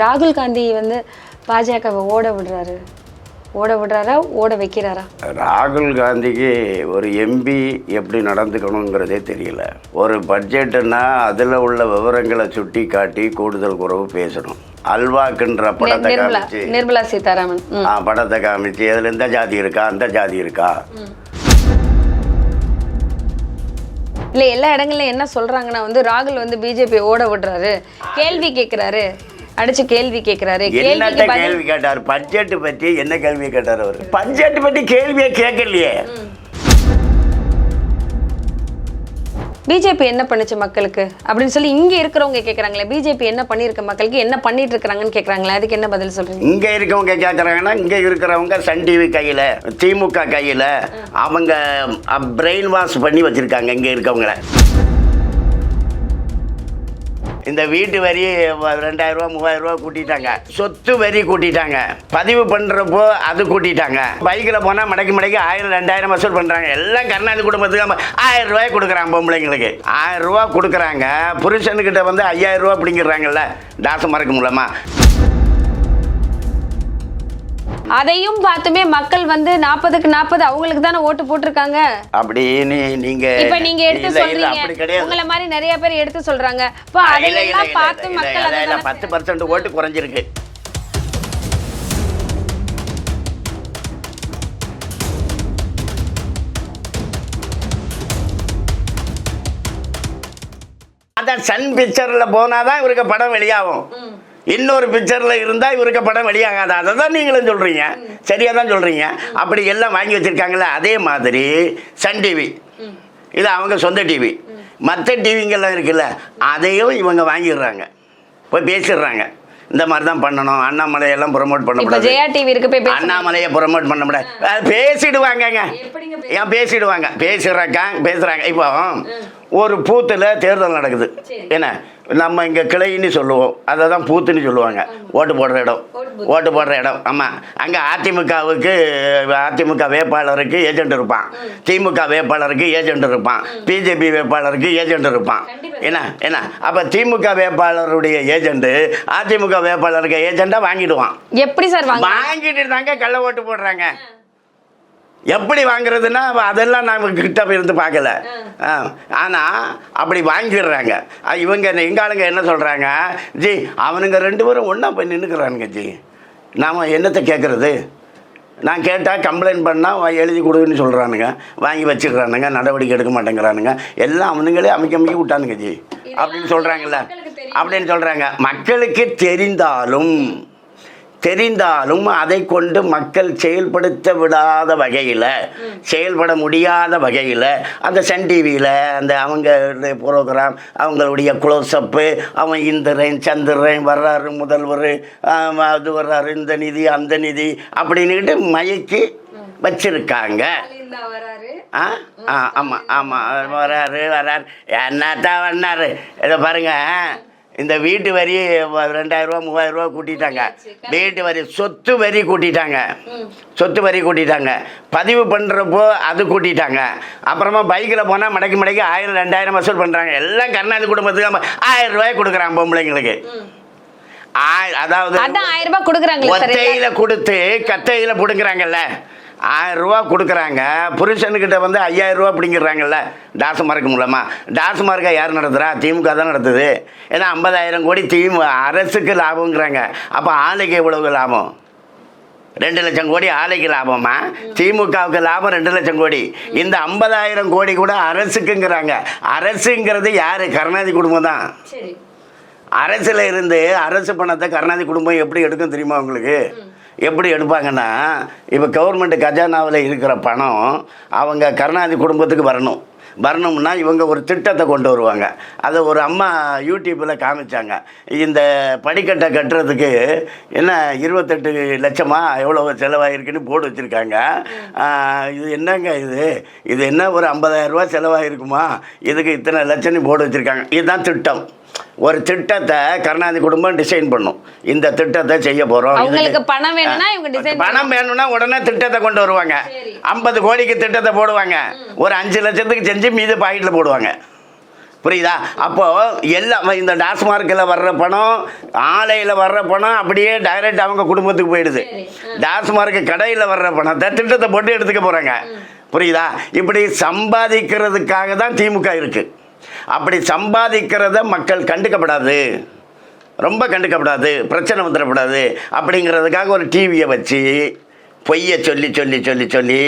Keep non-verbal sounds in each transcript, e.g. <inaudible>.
ராகுல் காந்தி வந்து பாஜகவை ஓட விடுறாரு. ஓட விடுறாரா? ஓட வைக்கிறாரா? ராகுல் காந்திக்கு ஒரு எம்பி எப்படி நடந்துக்கணுங்கிறதே தெரியல. ஒரு பட்ஜெட்டுன்னா அதில் உள்ள விவரங்களை சுட்டி காட்டி கூடுதல் குறைவு பேசணும். அல்வாக்குன்ற படத்தை நிர்மலா காமிச்சு. நிர்மலா சீதாராமன். ஆ, படத்தை காமிச்சு. அதில் இந்த ஜாதி இருக்கா? அந்த ஜாதி இருக்கா? இல்ல எல்லா இடங்கள்ல என்ன சொல்றாங்கன்னா வந்து ராகுல் வந்து பிஜேபி ஓட விடுறாரு. கேள்வி கேக்குறாரு. அடிச்சு கேள்வி பதில் கேள்வி கேட்டார்? பட்ஜெட் பற்றி என்ன கேள்வி கேட்டார் அவர்? பட்ஜெட் பற்றி கேள்வியே கேட்கலையே. பிஜேபி என்ன பண்ணுச்சு மக்களுக்கு? அப்படின்னு சொல்லி இங்க இருக்கிறவங்க கேக்குறாங்களே பிஜேபி என்ன பண்ணிருக்க மக்களுக்கு? என்ன பண்ணிட்டு இருக்காங்கன்னு கேக்குறாங்களே அதுக்கு என்ன பதில் சொல்றீங்க? இங்க இருக்கவங்க கேட்குறாங்கன்னா இங்க இருக்கிறவங்க சன் டிவி கையில திமுக கையில அவங்க பிரெயின் வாஷ் பண்ணி வச்சிருக்காங்க இங்க இருக்கவங்கள. இந்த வீட்டு வரி ரெண்டாயிரம் ரூபா மூவாயிரம் ரூபா கூட்டிட்டாங்க. சொத்து வரி கூட்டிட்டாங்க. பதிவு பண்றப்போ அது கூட்டிட்டாங்க. பைக்கில் போனால் மடக்கி மடக்கி ஆயிரம் ரெண்டாயிரம் வசூல் பண்றாங்க. எல்லாம் கருணாநிதி குடும்பத்துக்கு நம்ம ஆயிரம் ரூபாய் கொடுக்குறாங்க பொம்பளைங்களுக்கு. ஆயிரம் ரூபா கொடுக்குறாங்க. புருஷனுக்கிட்ட வந்து ஐயாயிரம் ரூபா பிடிங்கிறாங்கல்ல தாச மறக்க மூலமா. அதையும் பார்த்துமே மக்கள் வந்து நாற்பதுக்கு நாற்பது அவங்களுக்கு தானே ஓட்டு போட்டிருக்காங்க. அப்படின்னு நீங்க இப்ப நீங்க எடுத்து சொல்றீங்க. உங்களை மாதிரி நிறைய பேர் எடுத்து சொல்றாங்க. இப்போ அதையெல்லாம் பார்த்து மக்கள் பத்து பர்சன்ட் ஓட்டு குறைஞ்சிருக்கு. அதான் சன் பிக்சர்ல போனாதான் இவருக்கு படம் வெளியாகும். இன்னொரு பிக்சர்ல இருந்தா இவருக்கு படம் வெளியாகாது. அதை தான் நீங்களும் சொல்றீங்க. சரியா தான் சொல்றீங்க. அப்படி எல்லாம் வாங்கி வச்சிருக்காங்கல்ல அதே மாதிரி சன் டிவி. இது அவங்க சொந்த டிவி. மற்ற டிவிங்கெல்லாம் இருக்குல்ல அதையும் இவங்க வாங்கிடுறாங்க. போய் பேசிடுறாங்க. இந்த மாதிரி தான் பண்ணணும். அண்ணாமலை எல்லாம் ப்ரொமோட் பண்ணக்கூடாது ஜெயா டிவி இருக்கு போய் அண்ணாமலையை ப்ரொமோட் பண்ண முடியாது. பேசிடுவாங்கங்க. ஏன் பேசிடுவாங்க? பேசுறாங்க பேசுறாங்க. இப்போ ஒரு பூத்துல தேர்தல் நடக்குது. என்ன? நம்ம இங்க கிளைன்னு சொல்லுவோம். அதை தான் பூத்துன்னு சொல்லுவாங்க. ஓட்டு போடுற இடம். ஓட்டு போடுற இடம். ஆமா. அங்க அதிமுகவுக்கு அதிமுக வேட்பாளருக்கு ஏஜென்ட் இருப்பான். திமுக வேட்பாளருக்கு ஏஜென்ட் இருப்பான். பிஜேபி வேட்பாளருக்கு ஏஜென்ட் இருப்பான். என்ன? என்ன? அப்ப திமுக வேட்பாளருடைய ஏஜென்ட் அதிமுக வேட்பாளருக்கு ஏஜெண்டா வாங்கிடுவான். எப்படி சார் வாங்க? வாங்கிட்டு தாங்க கள்ள ஓட்டு போடுறாங்க. எப்படி வாங்குறதுன்னா அதெல்லாம் நாம கிட்ட போய் இருந்து பார்க்கல. ஆ, ஆனா அப்படி வாங்கிடுறாங்க. இவங்க எங்க ஆளுங்க என்ன சொல்றாங்க? ஜி அவனுங்க ரெண்டு பேரும் ஒண்ணா போய் நின்றுக்கிறானுங்க ஜி. நாம என்னத்தை கேட்கறது நான் கேட்டால் கம்ப்ளைண்ட் பண்ணால் எழுதி கொடுன்னு சொல்கிறானுங்க வாங்கி வச்சிடுறானுங்க நடவடிக்கை எடுக்க மாட்டேங்கிறானுங்க. எல்லாம் அவனுங்களே அமைக்க அமைக்க விட்டானுங்க ஜி. அப்படின்னு சொல்கிறாங்கல்ல அப்படின்னு சொல்கிறாங்க மக்களுக்கு தெரிந்தாலும் தெரிந்தாலும் அதை கொண்டு மக்கள் செயல்படுத்த விடாத வகையில் செயல்பட முடியாத வகையில் அந்த சன் டிவியில் அந்த அவங்க ப்ரோக்ராம் அவங்களுடைய க்ளோஸ்அப்பு அவன் இந்திரன் சந்திரன் வர்றாரு முதல்வர் அது வர்றாரு இந்த நிதி அந்த நிதி அப்படின்னுட்டு மயக்கி வச்சிருக்காங்க. ஆ? ஆமாம் ஆமாம் வராரு வராரு. என்னத்தான் வந்தாரு? இதை பாருங்க இந்த வீட்டு வரி வ- ரெண்டாயிரம் ரூபா மூவாயிரம் ரூபா கூட்டிட்டாங்க வீட்டு வரி சொத்து வரி கூட்டிட்டாங்க. சொத்து வரி கூட்டிட்டாங்க. பதிவு பண்ணுறப்போ அது கூட்டிட்டாங்க. அப்புறமா பைக்கில் போனால் மடக்கி மடக்கி ஆயிரம் ரெண்டாயிரம் வசூல் பண்ணுறாங்க எல்லாம் கருணாநிதி குடும்பத்துக்கு ஆயிரம் ரூபாய் கொடுக்குறான் பொம்பளைங்களுக்கு. அதாவது ஆயிரம் ரூபாய் கொடுக்குறாங்களே சார் ஒத்தையில கொடுத்து கத்தையில பிடுங்குறாங்கல்ல. ஆயிரம் ரூபா கொடுக்குறாங்க. புருஷனுக்கிட்ட வந்து ஐயாயிரம் ரூபா பிடிங்கிறாங்கல்ல டாஸ்மார்க் மூலமா. டாஸ்மார்க்கை யார் நடத்துகிறா திமுக தான் நடத்துது. ஏன்னா ஐம்பதாயிரம் கோடி திமு அரசுக்கு லாபங்கிறாங்க அப்போ ஆளுக்கு எவ்வளவு லாபம்? ரெண்டு லட்சம் கோடி ஆலைக்கு லாபமா? திமுகவுக்கு லாபம் ரெண்டு லட்சம் கோடி. இந்த ஐம்பதாயிரம் கோடி கூட அரசுக்குங்கிறாங்க. அரசுங்கிறது யாரு? கருணாநிதி குடும்பம் தான். அரசில் இருந்து அரசு பணத்தை கருணாநிதி குடும்பம் எப்படி எடுக்கும் தெரியுமா உங்களுக்கு? எப்படி எடுப்பாங்கன்னா இப்போ கவர்மெண்ட் கஜானாவில் இருக்கிற பணம் அவங்க கருணாநிதி குடும்பத்துக்கு வரணும். வரணும்னா இவங்க ஒரு திட்டத்தை கொண்டு வருவாங்க. அதை ஒரு அம்மா யூடியூப்பில் காமிச்சாங்க. இந்த படிக்கட்டை கட்டுறதுக்கு என்ன இருபத்தெட்டு லட்சமா எவ்வளோ செலவாயிருக்குன்னு போர்டு வச்சுருக்காங்க. இது என்னங்க இது? இது என்ன ஒரு 50000 ரூபாய் செலவாயிருக்குமா? இதுக்கு இத்தனை லட்சம்னு போர்டு வச்சுருக்காங்க. இதுதான் திட்டம். ஒரு திட்டத்தை கருணாநிதி குடும்பம் டிசைன் பண்ணும். இந்த திட்டத்தை செய்ய போகிறோம் அவங்களுக்கு பணம் வேணும்னா இவங்க டிசைன் பணம் வேணும்னா உடனே திட்டத்தை கொண்டு வருவாங்க. ஐம்பது கோடிக்கு திட்டத்தை போடுவாங்க. ஒரு அஞ்சு லட்சத்துக்கு செஞ்சு மீது பாக்கெட்டில் போடுவாங்க. புரியுதா? அப்போ எல்லாம் இந்த டாஸ்மார்க்கில் வர்ற பணம் ஆலையில் வர்ற பணம் அப்படியே டைரக்ட் அவங்க குடும்பத்துக்கு போயிடுது. டாஸ்மார்க் கடையில் வர்ற பணம் த- திட்டத்தை போட்டு எடுத்துக்க போகிறாங்க புரியுதா? இப்படி சம்பாதிக்கிறதுக்காக தான் திமுக இருக்கு. அப்படி சம்பாதிக்கிறத மக்கள் கண்டுக்கப்படாது. ரொம்ப கண்டுக்கப்படாது பிரச்சனை வந்துடக்கூடாது அப்படிங்கிறதுக்காக ஒரு டிவியை வச்சு பொய்யை சொல்லி சொல்லி சொல்லி சொல்லி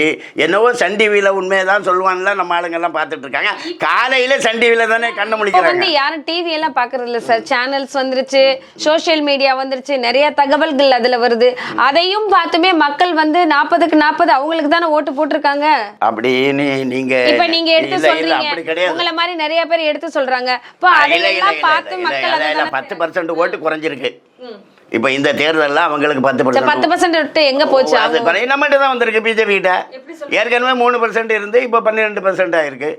என்னவோ சன் டிவியில் உண்மையை தான் சொல்லுவான்ல நம்ம ஆளுங்கெல்லாம் பார்த்துட்டு இருக்காங்க காலையில் சன் டிவியில் தானே கண்ணு இப்போ முழிக்கிறாங்க. வந்து யாரும் டிவி எல்லாம் பாக்குறது இல்ல சார் சேனல்ஸ் வந்துருச்சு சோஷியல் மீடியா வந்துருச்சு நிறைய தகவல்கள் அதுல வருது. அதையும் பார்த்துமே மக்கள் வந்து நாற்பதுக்கு நாற்பது அவங்களுக்கு தானே ஓட்டு போட்டிருக்காங்க. அப்படின்னு நீங்க இப்ப நீங்க எடுத்து சொல்றீங்க. உங்களை மாதிரி நிறைய பேர் எடுத்து சொல்றாங்க. இப்போ அதையெல்லாம் பார்த்து மக்கள் பத்து பர்சன்ட் ஓட்டு குறைஞ்சிருக்கு. இப்போ இந்த தேர்தலில் அவங்களுக்கு பத்து பத்து பர்சன்ட் பர்சன்ட் விட்டு எங்க போச்சு? அது நம்மகிட்ட தான் வந்திருக்கு பிஜேபி கிட்ட. ஏற்கனவே மூணு பர்சன்ட் இருந்து இப்போ பன்னிரெண்டு பர்சன்ட் ஆயிருக்கு.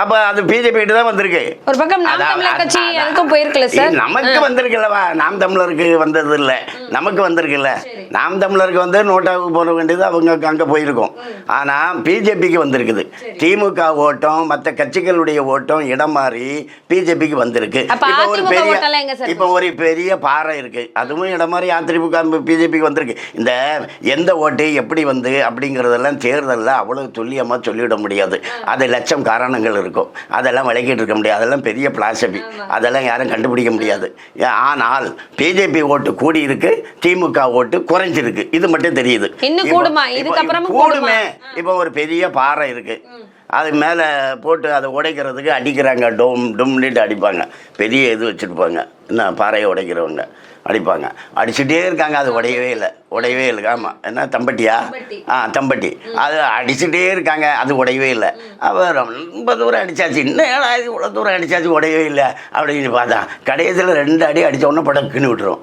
அப்போ அது பிஜேபி கிட்ட தான் வந்திருக்கு. ஒரு பக்கம் நாம் தமிழர் கட்சி. அதுக்கும் போயிருக்கல சார்? நமக்கு வந்திருக்குல்லவா? நாம் தமிழருக்கு வந்தது இல்ல நமக்கு வந்திருக்குல்ல. நாம் தமிழருக்கு வந்து நோட்டாவுக்கு போட வேண்டியது அவங்க அங்க போயிருக்கும். ஆனா பிஜேபிக்கு வந்திருக்குது. திமுக ஓட்டம் மற்ற கட்சிகளுடைய ஓட்டம் இடம் மாறி பிஜேபிக்கு வந்திருக்கு. இப்போ ஒரு பெரிய இப்போ ஒரு பெரிய பாறை இருக்கு. அதுவும் இடம் மாதிரி அதிமுக பிஜேபிக்கு வந்திருக்கு. இந்த எந்த ஓட்டு எப்படி வந்து அப்படிங்கிறதெல்லாம் தேர்தலில் அவ்வளவு துல்லியமாக சொல்லிவிட முடியாது. அது லட்சம் காரணங்கள் இருக்கும். அதெல்லாம் விளக்கிட்டு இருக்க முடியாது. அதெல்லாம் பெரிய பிளாசபி அதெல்லாம் யாரும் கண்டுபிடிக்க முடியாது. ஆனால் பிஜேபி ஓட்டு கூடி இருக்கு திமுக ஓட்டு குறைஞ்சிருக்கு. இது மட்டும் தெரியுது. கூடுமே? இப்போ ஒரு பெரிய பாறை இருக்கு. அது மேலே போட்டு அதை உடைக்கிறதுக்கு அடிக்கிறாங்க. டோம் டொம்னிட்டு அடிப்பாங்க. பெரிய இது வச்சுருப்பாங்க. என்ன பாறையை உடைக்கிறவங்க. அடிப்பாங்க. அடிச்சுட்டே இருக்காங்க அது உடையவே இல்லை. உடையவே இல்லை. ஆமாம் என்ன தம்பட்டியா? ஆ தம்பட்டி. அது அடிச்சுட்டே இருக்காங்க அது உடையவே இல்லை. அவ ரொம்ப தூரம் அடிச்சாச்சு. இன்னும் ஏடா இது இவ்வளோ தூரம் அடிச்சாச்சு உடையவே இல்லை அப்படின்னு பார்த்தா கடைசியில் ரெண்டு அடி அடிச்ச உடனே படக்குன்னு விட்டுரும்.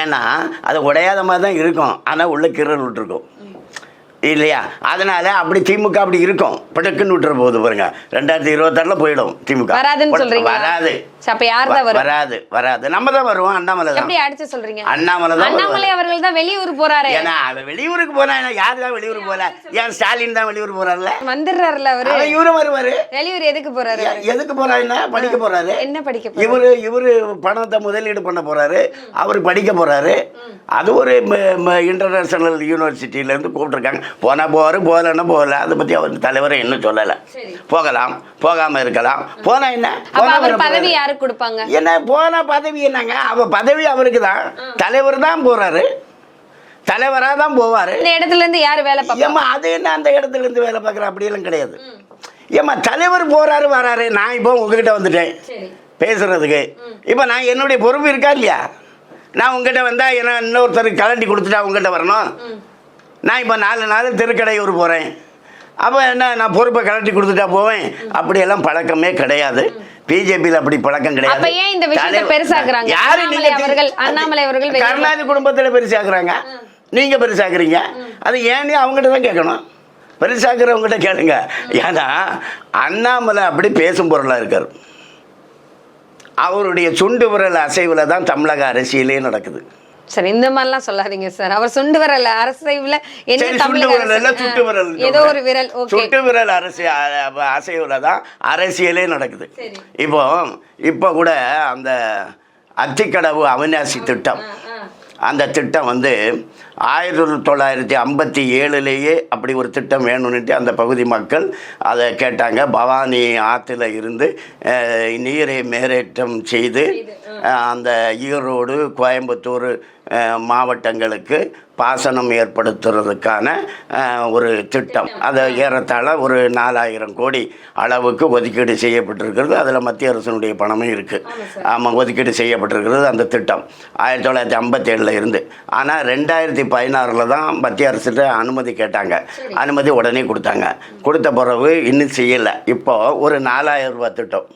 ஏன்னா அது உடையாத மாதிரி தான் இருக்கும். ஆனால் உள்ள கிரல் விட்டுருக்கும். இல்லையா? அதனால அப்படி திமுக அப்படி இருக்கும். படுக்குன்னு விட்டுற போகுது பாருங்க. ரெண்டாயிரத்தி இருபத்தாறுல போயிடும் திமுக. வராதுன்னு சொல்றீங்க. வராது. வராது வராது. நம்ம தான் வருவோம். அண்ணாமலை தான். எப்படி அடிச்சு சொல்றீங்க? அண்ணாமலை தான் அண்ணாமலை அவர்கள் தான் வெளியூர் போறாரு. ஏன்னா வெளியூருக்கு போனா யார் தான் வெளியூருக்கு போகல ஏன் ஸ்டாலின் தான் வெளியூர் போறாருல்ல? வந்துடுறாருல அவரு. இவரும் வருவாரு. வெளியூர் எதுக்கு போறாரு எதுக்கு போறாருன்னா படிக்க போறாரு. என்ன படிக்க இவரு இவரு பணத்தை முதலீடு பண்ண போறாரு. அவர் படிக்க போறாரு. அது ஒரு இன்டர்நேஷனல் யூனிவர்சிட்டியில இருந்து கூப்பிட்டுருக்காங்க. போனா போவாரு போகலன்னா போகல. அதை பத்தி அவர் தலைவரை இன்னும் சொல்லல. போகலாம் போகாம இருக்கலாம். போனா என்ன? அவர் வர பதவி. யாருக்கு கொடுப்பாங்க? என்ன போனா பதவி என்னங்க? அவ பதவி அவருக்கு தான். தலைவர் தான் போறாரு. தலைவரா தான் போவாரு. இந்த இடத்துல இருந்து யாரு வேலை ஏம்மா அது என்ன அந்த இடத்துல இருந்து வேலை பார்க்குற? அப்படியெல்லாம் கிடையாது. ஏம்மா தலைவர் போறாரு வராரு. நான் இப்போ உங்ககிட்ட வந்துட்டேன். சரி. பேசுறதுக்கு. இப்போ நான் என்னுடைய பொறுப்பு இருக்கா இல்லையா? நான் உங்ககிட்ட வந்தா என்ன இன்னொருத்தருக்கு கலண்டி கொடுத்துட்டா உங்ககிட்ட வரணும்? நான் இப்போ நாலு நாள் திருக்கடையூர் போகிறேன் அப்போ என்ன நான் பொறுப்பை கலட்டி கொடுத்துட்டா போவேன்? அப்படியெல்லாம் பழக்கமே கிடையாது. பிஜேபியில் அப்படி பழக்கம் கிடையாது. அப்ப ஏன் இந்த விஷயத்தை பெருசாக்குறாங்க? யாரு நீங்க அவர்கள்- அண்ணாமலை அவர்கள் கருணாநிதி குடும்பத்தில் பெருசாக்குறாங்க. நீங்க பெருசாக்குறீங்க. அது ஏன்னு அவங்ககிட்ட தான் கேட்கணும். பெருசாக்குறவங்ககிட்ட கேளுங்க. ஏன்னா அண்ணாமலை அப்படி பேசும் பொருளாக இருக்கார். அவருடைய சுண்டு விரல் அசைவில் தான் தமிழக அரசியலே நடக்குது. சரி இந்த மாதிரிலாம் சொல்லாதீங்க சார் அவர் சுண்டு வரல அரசைவுல என்ன அரசு- சுட்டு விரல் ஏதோ ஒரு விரல் சுட்டு விரல் அரசு அசைவுல தான் அரசியலே நடக்குது. இப்போ இப்போ கூட அந்த அத்திக்கடவு அவிநாசி திட்டம். அந்த திட்டம் வந்து ஆயிரத்தி தொள்ளாயிரத்தி ஐம்பத்தி ஏழுலேயே அப்படி ஒரு திட்டம் வேணும்னுட்டு அந்த பகுதி மக்கள் அதை கேட்டாங்க. பவானி ஆற்றுல இருந்து நீரை மேலேற்றம் செய்து அந்த ஈரோடு கோயம்புத்தூர் மாவட்டங்களுக்கு பாசனம் ஏற்படுத்துறதுக்கான ஒரு திட்டம். அது ஏறத்தாழ ஒரு நாலாயிரம் கோடி அளவுக்கு ஒதுக்கீடு செய்யப்பட்டிருக்கிறது. அதில் மத்திய அரசினுடைய பணமும் இருக்குது ஆமாம் ஒதுக்கீடு செய்யப்பட்டிருக்கிறது அந்த திட்டம். ஆயிரத்தி தொள்ளாயிரத்தி ஐம்பத்தேழில் இருந்து. ஆனால் ரெண்டாயிரத்தி பதினாறில் தான் மத்திய அரசிட்ட அனுமதி கேட்டாங்க. அனுமதி உடனே கொடுத்தாங்க. கொடுத்த பிறகு இன்னும் செய்யலை. இப்போ ஒரு நாலாயிரம் ரூபாய் திட்டம்.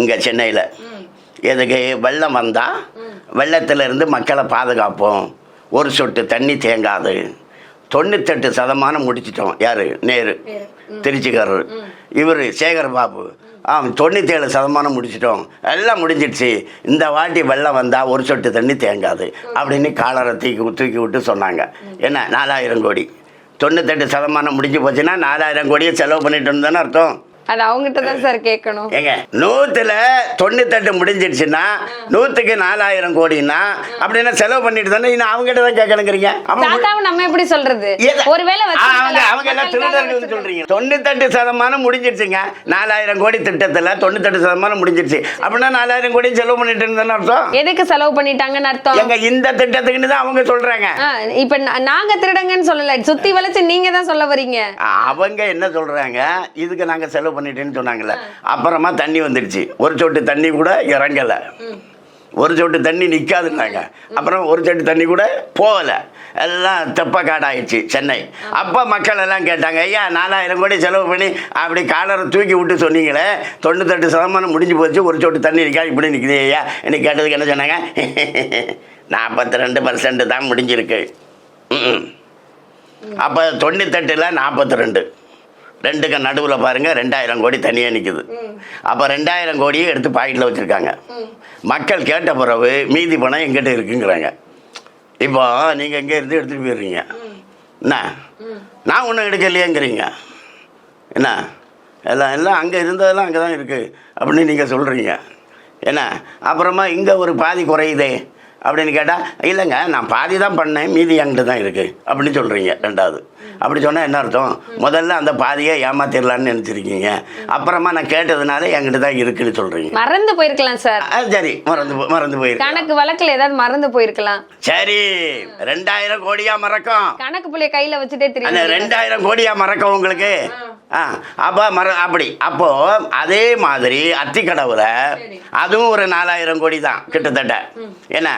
இங்கே சென்னையில். எதுக்கு வெள்ளம் வந்தால் வெள்ளத்திலிருந்து மக்களை பாதுகாப்போம். ஒரு சொட்டு தண்ணி தேங்காது. தொண்ணூத்தெட்டு சதமானம் முடிச்சிட்டோம். யார்? நேரு. திருச்சிக்காரர். இவர் சேகர் பாபு ஆ தொண்ணூத்தேழு சதமானம் முடிச்சிட்டோம். எல்லாம் முடிஞ்சிடுச்சு. இந்த வாட்டி வெள்ளம் வந்தால் ஒரு சொட்டு தண்ணி தேங்காது அப்படின்னு காலரை தூக்கி தூக்கி விட்டு சொன்னாங்க. என்ன? நாலாயிரம் கோடி. தொண்ணூத்தெட்டு சதமானம் முடிஞ்சு போச்சுன்னா நாலாயிரம் கோடியை செலவு பண்ணிட்டு தானே அர்த்தம்? அது அவங்ககிட்ட தான் சார் கேட்கணும். ஏங்க நூத்துல தொண்ணூத்தெட்டு முடிஞ்சிடுச்சுன்னா நூத்துக்கு நாலாயிரம் கோடின்னா அப்படின்னா செலவு பண்ணிட்டு தானே இன்னும் அவங்ககிட்ட தான் கேட்கணுங்கிறீங்க? தாத்தாவை நம்ம எப்படி சொல்றது? ஒருவேளை அவங்க. அவங்க எல்லாம் திருடர்கள். சொல்றீங்க. தொண்ணூத்தெட்டு சதமானம் முடிஞ்சிருச்சுங்க நாலாயிரம் கோடி திட்டத்துல தொண்ணூத்தெட்டு சதமானம் முடிஞ்சிருச்சு அப்படின்னா நாலாயிரம் கோடி செலவு பண்ணிட்டு இருந்தேன்னு அர்த்தம்? எதுக்கு செலவு பண்ணிட்டாங்கன்னு அர்த்தம்? எங்க இந்த திட்டத்துக்குன்னு தான் அவங்க சொல்றாங்க. இப்ப நாங்க திருடங்கன்னு சொல்லல. சுத்தி வளைச்சு நீங்க தான் சொல்ல வரீங்க. அவங்க என்ன சொல்றாங்க? இதுக்கு நாங்க செலவு பண்ணிட்டேன்னு சொன்னாங்கல்ல. அப்புறமா தண்ணி வந்துடுச்சு. ஒரு சொட்டு தண்ணி கூட இறங்கலை. ஒரு சொட்டு தண்ணி நிற்காதுன்னாங்க அப்புறம் ஒரு சொட்டு தண்ணி கூட போகலை. எல்லாம் தெப்ப காடாயிடுச்சு சென்னை. அப்போ மக்கள் எல்லாம் கேட்டாங்க ஐயா நாலாயிரம் கோடி செலவு பண்ணி அப்படி காலரை தூக்கி விட்டு சொன்னீங்களே. தொண்ணூத்தெட்டு சதமானம் முடிஞ்சு போச்சு. ஒரு சொட்டு தண்ணி நிற்காது இப்படி நிற்குது ஐயா. என்ன கேட்டதுக்கு என்ன சொன்னாங்க? <laughs> நாற்பத்தி ரெண்டு பர்சன்ட் தான் முடிஞ்சிருக்கு. அப்போ தொண்ணூத்தெட்டில் நாற்பத்தி ரெண்டு ரெண்டுக்கு நடுவில் பாருங்கள் ரெண்டாயிரம் கோடி தனியாக நிற்குது அப்போ ரெண்டாயிரம் கோடியை எடுத்து பாக்கெட்டில் வச்சுருக்காங்க. மக்கள் கேட்ட பிறகு மீதி பணம் எங்கிட்ட இருக்குங்கிறாங்க. இப்போ நீங்கள் எங்கே இருந்து எடுத்துகிட்டு போயிடுறீங்க? என்ன? நான் ஒன்றும் எடுக்கலையேங்கிறீங்க. என்ன? எல்லாம் எல்லாம் அங்கே இருந்ததெல்லாம் அங்கே தான் இருக்குது அப்படின்னு நீங்கள் சொல்கிறீங்க என்ன? அப்புறமா இங்கே ஒரு பாதி குறையுதே. அப்படின்னு கேட்டால் இல்லைங்க நான் பாதி தான் பண்ணேன் மீதி என்கிட்ட தான் இருக்குது அப்படின்னு சொல்கிறீங்க ரெண்டாவது. அப்படி சொன்னால் என்ன அர்த்தம்? முதல்ல அந்த பாதியை ஏமாத்திடலான்னு நினச்சிருக்கீங்க. அப்புறமா நான் கேட்டதுனால என்கிட்ட தான் இருக்குன்னு சொல்கிறீங்க மறந்து போயிருக்கலாம் சார். சரி மறந்து மறந்து போயிருக்கு கணக்கு வழக்குல ஏதாவது மறந்து போயிருக்கலாம். சரி ரெண்டாயிரம் கோடியா மறக்கும். கணக்கு புள்ளைய கையில வச்சுட்டே தெரியும் ரெண்டாயிரம் கோடியா மறக்கும் உங்களுக்கு. ஆ அப்போ மற அப்படி. அப்போ அதே மாதிரி அத்திக்கடவுல அதுவும் ஒரு நாலாயிரம் கோடி தான் கிட்டத்தட்ட. என்ன?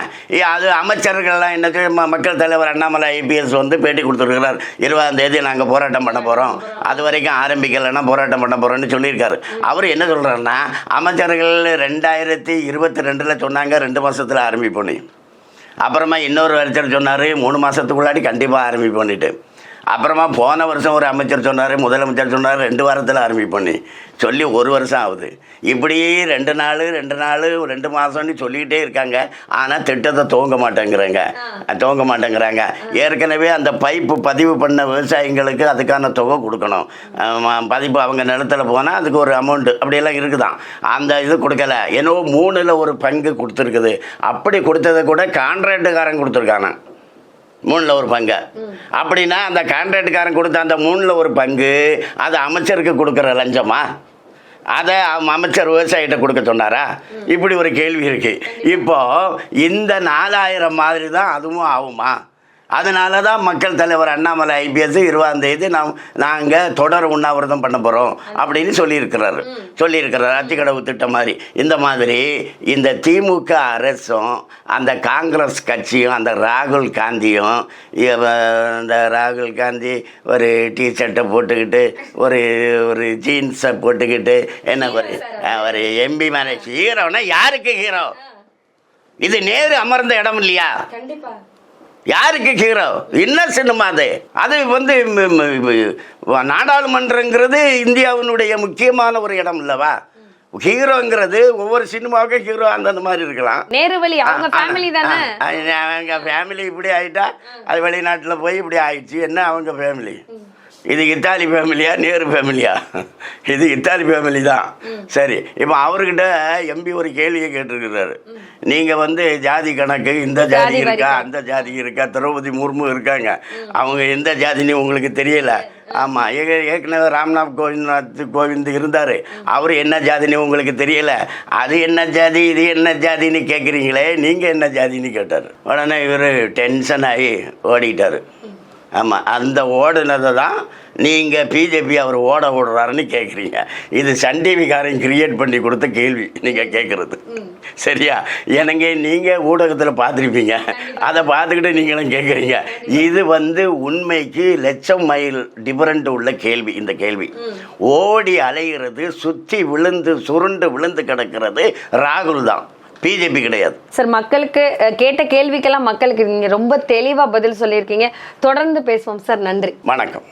அது அமைச்சர்கள்லாம் என்னக்கு ம- மக்கள் தலைவர் அண்ணாமலை ஐபிஎஸ் வந்து பேட்டி கொடுத்துருக்கிறார். இருபதாம் தேதி நாங்கள் போராட்டம் பண்ண போகிறோம் அது வரைக்கும் ஆரம்பிக்கலைன்னா போராட்டம் பண்ண போகிறோம்னு சொல்லியிருக்காரு. அவர் என்ன சொல்கிறாருன்னா அமைச்சர்கள் ரெண்டாயிரத்தி இருபத்தி ரெண்டில் சொன்னாங்க ரெண்டு மாதத்தில் ஆரம்பிப்போன்னு அப்புறமா இன்னொரு அமைச்சர் சொன்னார் மூணு மாதத்துக்குள்ளாடி கண்டிப்பாக ஆரம்பிப்போன்னுட்டு அப்புறமா போன வருஷம் ஒரு அமைச்சர் சொன்னார் முதலமைச்சர் சொன்னார் ரெண்டு வாரத்தில் ஆரம்பிப்போன்னு சொல்லி ஒரு வருஷம் ஆகுது. இப்படி ரெண்டு நாள் ரெண்டு நாள் ரெண்டு மாதம்னு சொல்லிக்கிட்டே இருக்காங்க. ஆனால் திட்டத்தை துவங்க மாட்டேங்கிறாங்க. துவங்க மாட்டேங்கிறாங்க. ஏற்கனவே அந்த பைப்பு பதிவு பண்ண விவசாயிங்களுக்கு அதுக்கான தொகை கொடுக்கணும். பதிப்பு அவங்க நிலத்துல போனால் அதுக்கு ஒரு அமௌண்ட்டு அப்படியெல்லாம் இருக்குதாம் அந்த இது கொடுக்கல. என்னவோ மூணில் ஒரு பங்கு கொடுத்துருக்குது. அப்படி கொடுத்ததை கூட கான்ட்ராக்டுக்காரன் கொடுத்துருக்கானா மூணில் ஒரு பங்கு. அப்படின்னா அந்த கான்ட்ராக்டுக்காரன் கொடுத்த அந்த மூணில் ஒரு பங்கு அது அமைச்சருக்கு கொடுக்குற லஞ்சமா? அதை அவ- அமைச்சர் விவசாயிகிட்ட கொடுக்க சொன்னாரா? இப்படி ஒரு கேள்வி இருக்குது இப்போ இந்த நாலாயிரம் மாதிரி தான் அதுவும் ஆகுமா? அதனால தான் மக்கள் தலைவர் அண்ணாமலை ஐபிஎஸ் இருபதாம் தேதி நாம் நாங்கள் தொடர் உண்ணாவிரதம் பண்ண போகிறோம் அப்படின்னு சொல்லியிருக்கிறாரு. சொல்லியிருக்கிறார். அத்திக்கடவு திட்டம் மாதிரி. இந்த மாதிரி இந்த திமுக அரசும் அந்த காங்கிரஸ் கட்சியும் அந்த ராகுல் காந்தியும் இந்த ராகுல் காந்தி ஒரு டி ஷர்ட்டை போட்டுக்கிட்டு ஒரு ஒரு ஜீன்ஸை போட்டுக்கிட்டு என்ன ஒரு ஒரு எம்பி மேரேஜ் ஹீரோனா யாருக்கு ஹீரோ இது நேரு அமர்ந்த இடம் இல்லையா? கண்டிப்பா. யாருக்கு ஹீரோ? என்ன சினிமா அது? அது வந்து நாடாளுமன்றங்கிறது இந்தியாவினுடைய முக்கியமான ஒரு இடம் இல்லவா? ஹீரோங்கிறது ஒவ்வொரு சினிமாவுக்கும் ஹீரோ அந்தந்த மாதிரி இருக்கலாம். நேருவழி அவங்க ஃபேமிலி தானே? அவங்க ஃபேமிலி இப்படி ஆயிட்டா அது வெளிநாட்டில் போய் இப்படி ஆயிடுச்சு. என்ன அவங்க ஃபேமிலி இது இத்தாலி ஃபேமிலியா நேரு ஃபேமிலியா இது இத்தாலி ஃபேமிலி தான். சரி இப்போ அவர்கிட்ட எம்பி ஒரு கேள்வியை கேட்டிருக்கிறாரு. நீங்கள் வந்து ஜாதி கணக்கு இந்த ஜாதி இருக்கா? அந்த ஜாதி இருக்கா? திரௌபதி முர்மு இருக்காங்க. அவங்க எந்த ஜாதின்னு உங்களுக்கு தெரியல. ஆமாம் ஏற்கனவே ராம்நாத் கோவிந்த் கோவிந்த் இருந்தார். அவர் என்ன ஜாதின்னு உங்களுக்கு தெரியல. அது என்ன ஜாதி இது என்ன ஜாதின்னு கேட்குறீங்களே நீங்கள் என்ன ஜாதின்னு கேட்டார். உடனே இவர் டென்ஷன் ஆகி ஓடிட்டார். ஆமாம் அந்த ஓடுனதை தான் நீங்கள் பிஜேபி அவர் ஓட விடுறாருன்னு கேட்குறீங்க இது சன் டிவிக்காரன் கிரியேட் பண்ணி கொடுத்த கேள்வி நீங்கள் கேட்குறது சரியா? எனக்கு நீங்கள் ஊடகத்தில் பார்த்துருப்பீங்க. அதை பார்த்துக்கிட்டு நீங்களும் கேட்குறீங்க இது வந்து உண்மைக்கு லட்சம் மைல் டிஃபரெண்ட் உள்ள கேள்வி இந்த கேள்வி. ஓடி அலைகிறது சுற்றி விழுந்து சுருண்டு விழுந்து கிடக்கிறது ராகுல் தான். பிஜேபி கிடையாது. சார் மக்களுக்கு கேட்ட கேள்விக்கெல்லாம் மக்களுக்கு நீங்க ரொம்ப தெளிவா பதில் சொல்லியிருக்கீங்க. தொடர்ந்து பேசுவோம் சார். நன்றி. வணக்கம்.